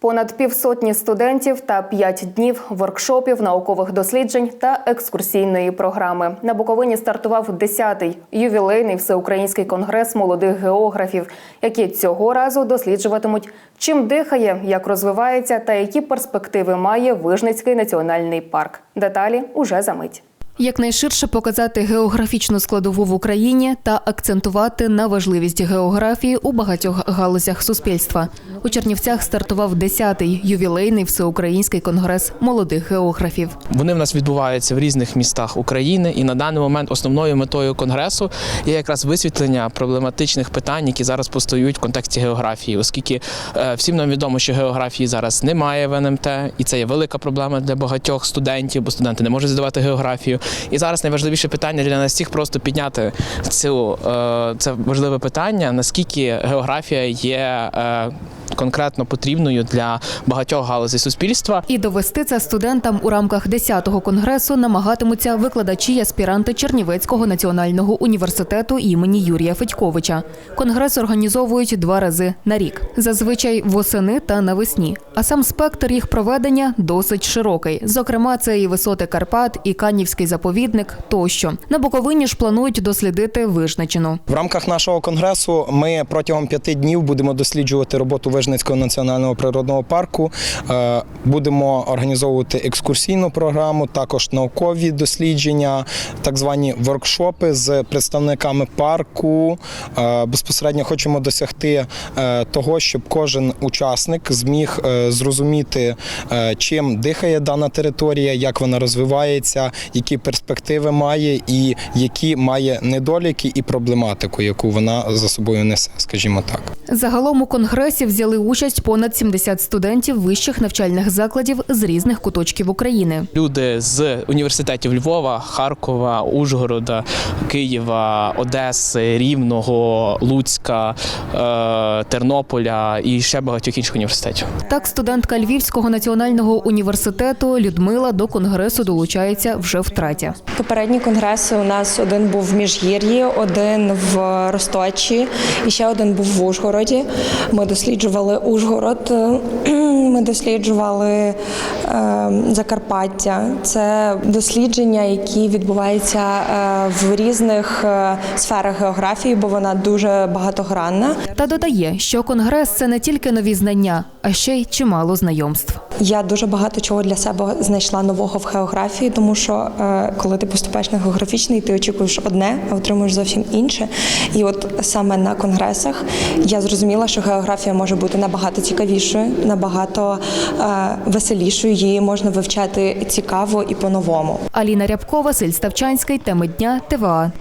Понад півсотні студентів та п'ять днів воркшопів, наукових досліджень та екскурсійної програми. На Буковині стартував 10-й ювілейний всеукраїнський конгрес молодих географів, які цього разу досліджуватимуть, чим дихає, як розвивається та які перспективи має Вижницький національний парк. Деталі уже за мить. Якнайширше показати географічну складову в Україні та акцентувати на важливість географії у багатьох галузях суспільства. У Чернівцях стартував 10-й ювілейний всеукраїнський конгрес молодих географів. Вони в нас відбуваються в різних містах України, і на даний момент основною метою конгресу є якраз висвітлення проблематичних питань, які зараз постають в контексті географії, оскільки е, всім нам відомо, що географії зараз немає в НМТ, і це є велика проблема для багатьох студентів, бо студенти не можуть здавати географію. І зараз найважливіше питання для нас всіх просто підняти цю е, це важливе питання, наскільки географія є. Конкретно потрібною для багатьох галузей суспільства, І довести це студентам у рамках 10-го конгресу намагатимуться викладачі і аспіранти Чернівецького національного університету імені Юрія Федьковича. Конгрес організовують два рази на рік, зазвичай восени та навесні. А сам спектр їх проведення досить широкий. Зокрема, це і висоти Карпат, і Канівський заповідник тощо. На Буковині ж планують дослідити Вижничину. В рамках нашого конгресу ми протягом п'яти днів будемо досліджувати роботу Вижницького національного природного парку. Е, Будемо організовувати екскурсійну програму, також наукові дослідження, так звані воркшопи з представниками парку. Е, Безпосередньо хочемо досягти е, того, щоб кожен учасник зміг зрозуміти, чим дихає дана територія, як вона розвивається, які перспективи має і які має недоліки і проблематику, яку вона за собою несе, скажімо так. Загалом у конгресі взяли участь понад 70 студентів вищих навчальних закладів з різних куточків України. люди з університетів Львова, Харкова, Ужгорода, Києва, Одеси, Рівного, Луцька, е, Тернополя і ще багатьох інших університетів. Так, студентка Львівського національного університету Людмила до конгресу долучається вже втретє. Попередні конгреси у нас один був в Міжгір'ї, один в Росточі і ще один був в Ужгороді. Ми досліджували Ужгород, ми досліджували е, Закарпаття. Це дослідження, які відбуваються е, в різних е, сферах географії, бо вона дуже багатогранна. Та додає, що конгрес це не тільки нові знання, а ще й чимало знайомств. Я дуже багато чого для себе знайшла нового в географії, тому що е, коли ти поступаєш на географічний, ти очікуєш одне, а отримуєш зовсім інше. І от саме на конгресах я зрозуміла, що географія може бути набагато цікавішою, набагато е, веселішою. Її можна вивчати цікаво і по-новому. Аліна Рябкова, Василь Ставчанський, теми дня ТВА.